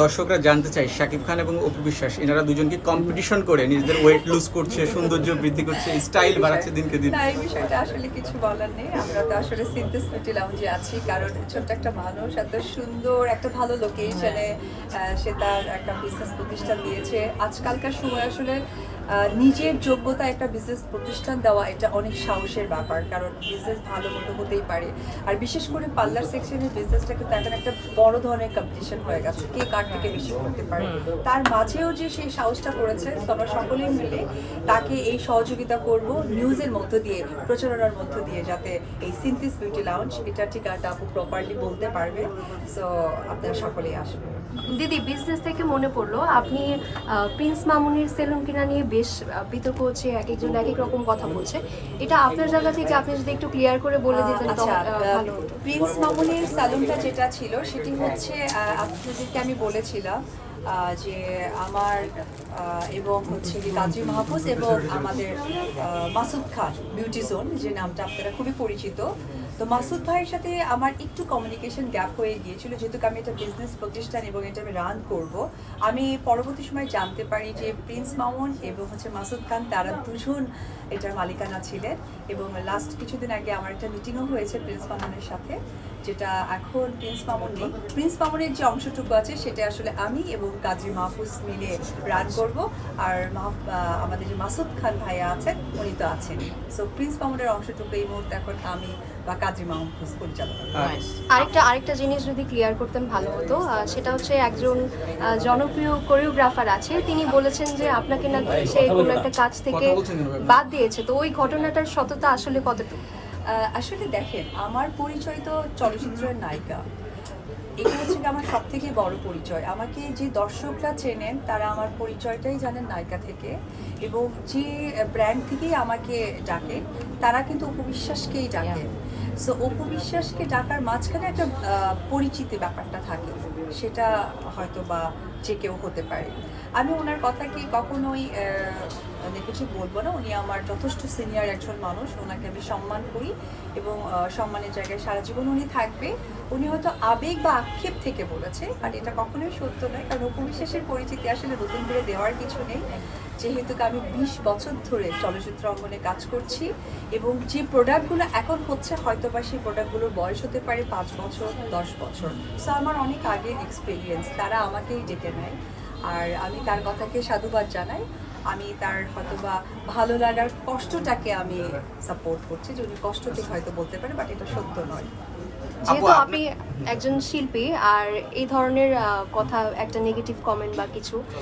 দর্শকরা জানতে চাই শাকিব খান এবং অপু বিশ্বাস এনারা দুজনকে কম্পিটিশন করে নিজেদের ওয়েট লুজ করছে সৌন্দর্য বৃদ্ধি করছে স্টাইল বাড়াচ্ছে দিনকে দিন। না এই বিষয়টা আসলে কিছু বলার নেই। আমরা তো আসলে সিনথেস বিউটি লাউঞ্জে আছি কারণ ছোট্ট একটা মানুষ এত সুন্দর একটা ভালো লোকেশনে সে তার একটা বিজনেস প্রতিষ্ঠান দিয়েছে। আজকালকার সময় আসলে নিজের যোগ্যতা একটা বিজনেস প্রতিষ্ঠান দেওয়া এটা অনেক সাহসের ব্যাপার কারণ বিজনেস ভালো মতো হতেই পারে। আর বিশেষ করে পার্লার সেকশনের বিজনেসটা কিন্তু এখন একটা বড় ধরনের কম্পিটিশন হয়ে গেছে। কে কার থেকে বেশি করতে পারে। তার মাঝেও যে সেই সাহসটা করেছে আমরা সকলেই মিলে তাকে এই সহযোগিতা করব নিউজের মধ্য দিয়ে প্রচারণার মধ্য দিয়ে যাতে এই সিনথিস বিউটি লাউঞ্জ এটা ঠিকানাটা আপু প্রপারলি বলতে পারবে। সো আপনারা সকলেই আসবেন দিদি বিজনেস থেকে মনে পড়ল আপনি প্রিন্স মামুনির সেলুন কিনা নিয়ে বেশ বিতর্ক হচ্ছে এক একজন এক এক রকম কথা বলছে। এটা আপনার জায়গা থেকে আপনি যদি একটু ক্লিয়ার করে বলে দিতেন আচ্ছা প্রিন্স মামুনের স্যালুনটা যেটা ছিল সেটি হচ্ছে আহ, আপনাদেরকে আমি বলেছিলাম। যে আমার এবং হচ্ছে কি কাজী মাহফুজ এবং আমাদের মাসুদ খান বিউটি জোন যে নামটা আপনারা খুবই পরিচিত। তো মাসুদ ভাইয়ের সাথে আমার একটু কমিউনিকেশন গ্যাপ হয়ে গিয়েছিল, যেহেতু আমি একটা বিজনেস প্রতিষ্ঠান এবং এটা আমি রান করব। আমি পরবর্তী সময় জানতে পারি যে প্রিন্স মামুন এবং হচ্ছে মাসুদ খান, তারা দুজন এটার মালিকানা ছিলেন এবং লাস্ট কিছুদিন আগে আমার একটা মিটিংও হয়েছে প্রিন্স মামুনের সাথে, যেটা এখন প্রিন্স মামুন নেই প্রিন্স মামুনের যে অংশটুকু আছে সেটা আসলে আমি এবং কাজী মাহফুজ মিলে রান করব। আর মাহফ- আমাদের যে মাসুদ খান ভাইয়া আছেন উনি তো আছেন। সো প্রিন্স মামুনের অংশটুকু এই মুহূর্তে এখন আমি বা কাজী মাহফুজ পরিচালনা আরেকটা আরেকটা জিনিস যদি ক্লিয়ার করতেন ভালো হতো সেটা হচ্ছে একজন জনপ্রিয় কোরিওগ্রাফার আছে। তিনি বলেছেন যে আপনাকে নাকি সে কোনো একটা কাজ থেকে? বাদ দিয়েছে। তো ওই ঘটনাটার সততা আসলে কতটুকু? আসলে দেখেন আমার পরিচয় তো চলচ্চিত্রের নায়িকা। এটা হচ্ছে আমার সব থেকে বড় পরিচয়। আমাকে যে দর্শকরা চেনেন তারা আমার পরিচয়টাই জানেন নায়িকা থেকে এবং যে ব্র্যান্ড থেকেই আমাকে ডাকে তারা কিন্তু উপবিশ্বাসকেই ডাকে সো উপবিশ্বাসকে ডাকার মাঝখানে একটা পরিচিতি ব্যাপারটা থাকে। সেটা হয়তো বা যে কেউ হতে পারে। আমি ওনার কথাকে কখনোই মানে কিছু বলব না। উনি আমার যথেষ্ট সিনিয়র একজন মানুষ। ওনাকে আমি সম্মান করি এবং সম্মানের জায়গায় সারা জীবন উনি থাকবে। উনি হয়তো আবেগ বা আক্ষেপ থেকে বলেছে আর এটা কখনোই সত্য নয়। কারণ উপবিশ্বাসের পরিচিতি আসলে নতুন করে দেওয়ার কিছু নেই। যেহেতু আমি বিশ বছর ধরে চলচ্চিত্র অঙ্গনে কাজ করছি এবং যে প্রোডাক্টগুলো এখন হচ্ছে হয়তো বা সেই প্রোডাক্টগুলোর বয়স হতে পারে পাঁচ বছর, দশ বছর। সো আমার অনেক আগের এক্সপিরিয়েন্স তারা আমাকেই ডেকে নেয় আর আমি তার কথাকে সাধুবাদ জানাই। আমি তার হয়তো বা ভালো লাগার কষ্টটাকে আমি সাপোর্ট করছি যদি উনি কষ্ট থেকে হয়তো বলতে পারে বাট এটা সত্য নয়। যেহেতু আপু, আপনি একজন শিল্পী আর এই ধরনের কথা একটা নেগেটিভ কমেন্ট বা কিছু